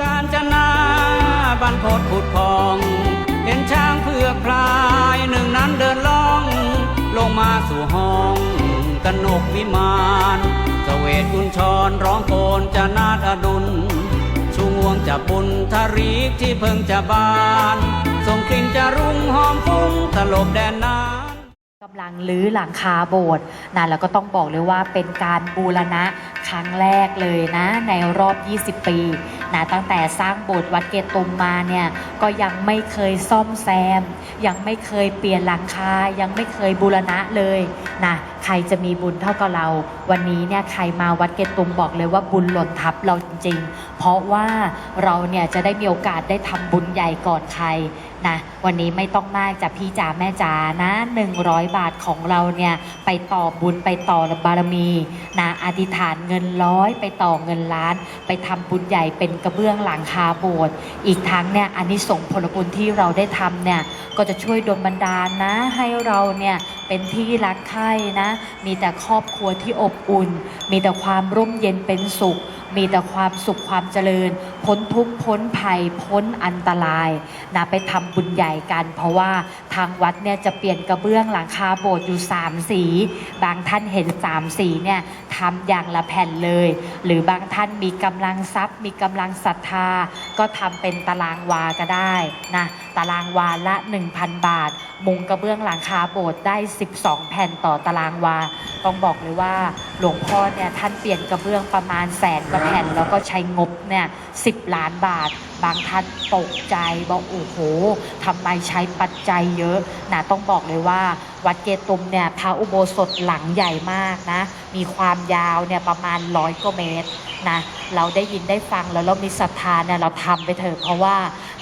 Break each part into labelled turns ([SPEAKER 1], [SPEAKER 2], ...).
[SPEAKER 1] การจนาบันพดผุดพอง เห็นช้างเผือกพลายหนึ่งนั้นเดินล่อง ลงมาสู่ห้องกันกวิมานเสวตกุญชรร้องโกนจะนาดอดุลชูงวงจะบุญทารีกที่เพิ่งจะบานส่งกลิ่นจะรุ่งหอมฟุ้งตลบแดนนา
[SPEAKER 2] กำลังลื้อหลังคาโบสถ์นะแล้วก็ต้องบอกเลยว่าเป็นการบูรณะครั้งแรกเลยนะ ในรอบ 20 ปีนะตั้งแต่สร้างโบสถ์วัดเกตุมมาเนี่ยก็ยังไม่เคยซ่อมแซม ยังไม่เคยเปลี่ยนหลังคายังไม่เคยบูรณะเลยนะใครจะมีบุญเท่ากับเรา วันนี้เนี่ยใครมาวัดเกตุมบอกเลยว่าบุญหล่นทับเราจริง ๆ เพราะว่าเราเนี่ยจะได้มีโอกาสได้ทำบุญใหญ่ก่อนใคร นะวันนี้ไม่ต้องมากจากพี่จ๋าแม่จ๋านะ100 บาทของเราเนี่ยไปต่อบุญไปต่อบารมีนะอธิษฐานเงินร้อยไปต่อเงินล้าน ไปทำบุญใหญ่เป็นกระเบื้องหลังคาโบสถ์อีกทั้งเนี่ยอันนี้ส่งผลบุญที่เราได้ทำเนี่ยก็จะช่วยดลบันดาลนะ ให้เราเนี่ยเป็นที่รักใคร่นะ มีแต่ครอบครัวที่อบอุ่น มีแต่ความร่มเย็นเป็นสุข มีแต่ความสุขความเจริญ พ้นทุกข์พ้นภัยพ้นอันตรายนะไปทำบุญใหญ่กัน เพราะว่าทางวัดเนี่ยจะเปลี่ยนกระเบื้องหลังคาโบสถ์อยู่ 3 สี บางท่านเห็น 3 สีเนี่ยทำอย่างละแผ่นเลย หรือบางท่านมีกำลังทรัพย์ มีกำลังศรัทธา ก็ทำเป็นตารางวาก็ได้นะตารางวาละ 1,000 บาท มุงกระเบื้องหลังคาโบสถ์ได้ 12 แผ่นต่อตารางวา ต้องบอกเลยว่า หลวงพ่อเนี่ยท่านเปลี่ยนกระเบื้องประมาณแสนกว่าแผ่น แล้วก็ใช้งบเนี่ยสิบล้านบาท บางท่านตกใจบอกโอ้โหทำไมใช้ปัจจัยเยอะนะต้องบอกเลยว่า วัดเกตุมเนี่ยพระอุโบสถหลังใหญ่มากนะ มีความยาวเนี่ยประมาณร้อยกว่าเมตรนะเราได้ยินได้ฟังแล้วเรามีศรัทธาเนี่ยเราทำไปเถอะเพราะว่า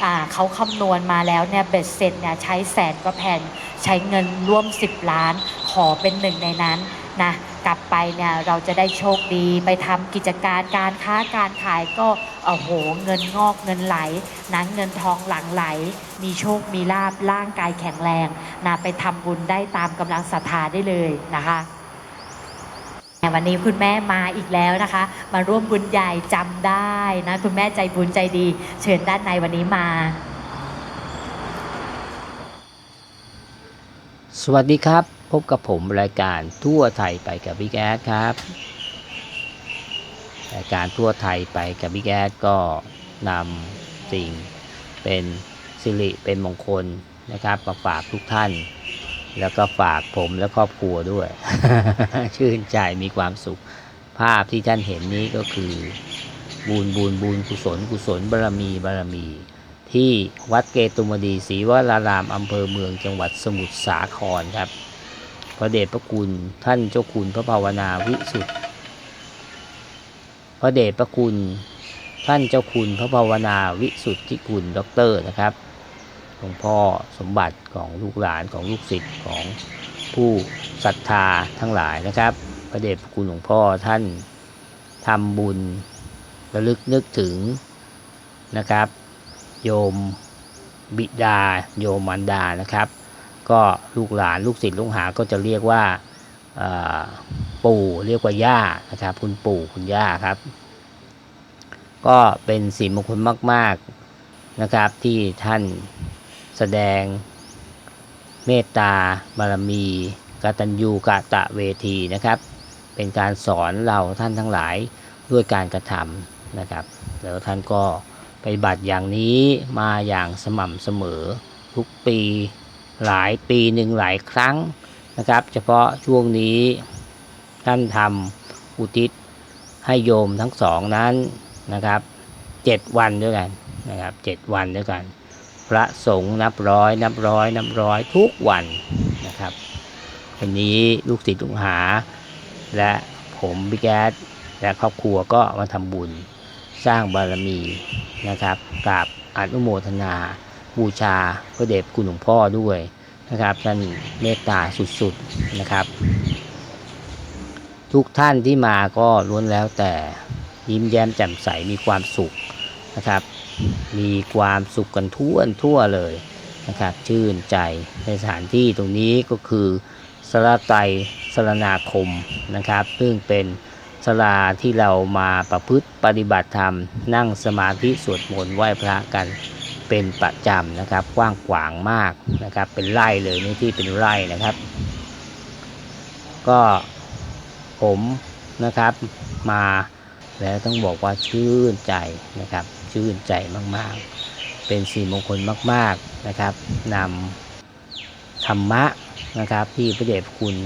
[SPEAKER 2] อ่าเขาคำนวณมาแล้วเนี่ยเบ็ดเสร็จเนี่ยใช้แสนกว่าแผ่น ใช้เงินร่วม 10 ล้านขอเป็นหนึ่งในนั้นนะ กลับไปเนี่ยเราจะได้โชคดีไปทำกิจการการค้าการขายก็โอ้โหเงินงอกเงินไหลนะเงินทองหลั่งไหล มีโชคมีลาบร่างกายแข็งแรงนะไปทำบุญได้ตามกำลังศรัทธาได้เลยนะคะวันนี้คุณแม่มาอีกแล้วนะคะ มาร่วมบุญใหญ่จำได้นะคุณแม่ใจบุญใจดี เชิญด้านในวันนี้มา
[SPEAKER 3] สวัสดีครับ พบกับผมรายการทั่วไทยไปกับบิ๊กแอดครับ รายการทั่วไทยไปกับบิ๊กแอดก็นำสิ่งเป็นสิริเป็นมงคลนะครับมาฝากทุกท่าน แล้วก็ฝากผมและครอบครัวด้วย ชื่นใจมีความสุข ภาพที่ท่านเห็นนี้ก็คือ บุญบุญบุญกุศลกุศลบารมีบารมี ที่วัดเกตุมดีศรีวรารามอำเภอเมืองจังหวัดสมุทรสาครครับ พระเดชพระคุณท่านเจ้าคุณพระภาวนาวิสุทธิ์พระเดชพระคุณ ท่านเจ้าคุณพระภาวนาวิสุทธิคุณด็อกเตอร์นะครับหลวงพ่อสมบัติของลูกหลานของลูกศิษย์ของผู้ศรัทธาทั้งหลายนะครับ พระเดชพระคุณหลวงพ่อท่านทำบุญระลึกนึกถึงนะครับ โยมบิดาโยมมารดานะครับ ก็ลูกหลานลูกศิษย์ลูกหาก็จะเรียกว่าปู่เรียกว่าย่านะครับ คุณปู่คุณย่าครับ ก็เป็นสีมงคลมาก ๆนะครับ ที่ท่านแสดงเมตตาบารมีกตัญญูกะตะเวทีนะครับ เป็นการสอนเราท่านทั้งหลายด้วยการกระทำนะครับ แล้วท่านก็ไปบัติอย่างนี้มาอย่างสม่ำเสมอทุกปี หลายปีหนึ่งหลายครั้งนะครับ เฉพาะช่วงนี้ท่านทำอุทิศให้โยมทั้งสองนั้นนะครับเจ็ดวันด้วยกันนะครับเจ็ดวันด้วยกัน พระสงฆ์นับร้อยนับร้อยนับร้อยทุกวันนะครับวันนี้ลูกศิษย์ลูกหา และผมบิ๊กแอดและครอบครัวก็มาทำบุญสร้างบารมีนะครับกราบอนุโมทนา บูชาพระเดชคุณหลวงพ่อด้วยนะครับท่านเมตตาสุดๆนะครับ ทุกท่านที่มาก็ล้วนแล้วแต่ยิ้มแย้มแจ่มใสมีความสุขนะครับ มีความสุขกันทั่วทั่วเลยนะครับ ชื่นใจในสถานที่ตรงนี้ก็คือสระไตสรนาคมนะครับ ซึ่งเป็นศาลาที่เรามาประพฤติปฏิบัติธรรม นั่งสมาธิสวดมนต์ไหว้พระกัน เป็นประจำนะครับ กว้างขวางมากนะครับ เป็นไร่เลยนี่ที่เป็นไร่นะครับ ก็ผมนะครับมาแล้วต้องบอกว่าชื่นใจนะครับ ชื่นใจมากๆ เป็นสีมงคลมากๆนะครับนำธรรมะนะครับ ที่พระเดชคุณ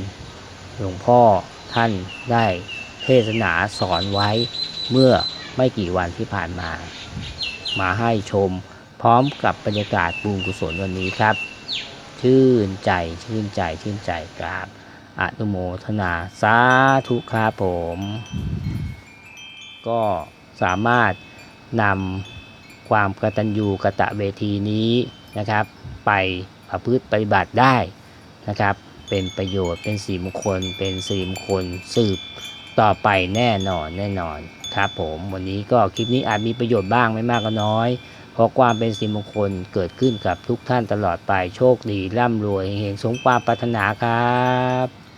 [SPEAKER 3] หลวงพ่อท่านได้เทศนาสอนไว้เมื่อไม่กี่วันที่ผ่านมา มาให้ชม พร้อมกับบรรยากาศบุญกุศลวันนี้ครับ ชื่นใจชื่นใจชื่นใจครับอนุโมทนาสาธุครับผม ก็สามารถนำความกตัญญูกะตะเวทีนี้นะครับ ไปประพฤติปฏิบัติได้นะครับ เป็นประโยชน์เป็นสีมงคล เป็นสีมงคลสืบต่อไปแน่นอนแน่นอนครับผม วันนี้ก็คลิปนี้อาจมีประโยชน์บ้างไม่มากก็น้อย ขอความเป็นสิริมงคลเกิดขึ้นกับทุกท่านตลอดไปโชคดีร่ำรวยเฮงสงความปรารถนาครับ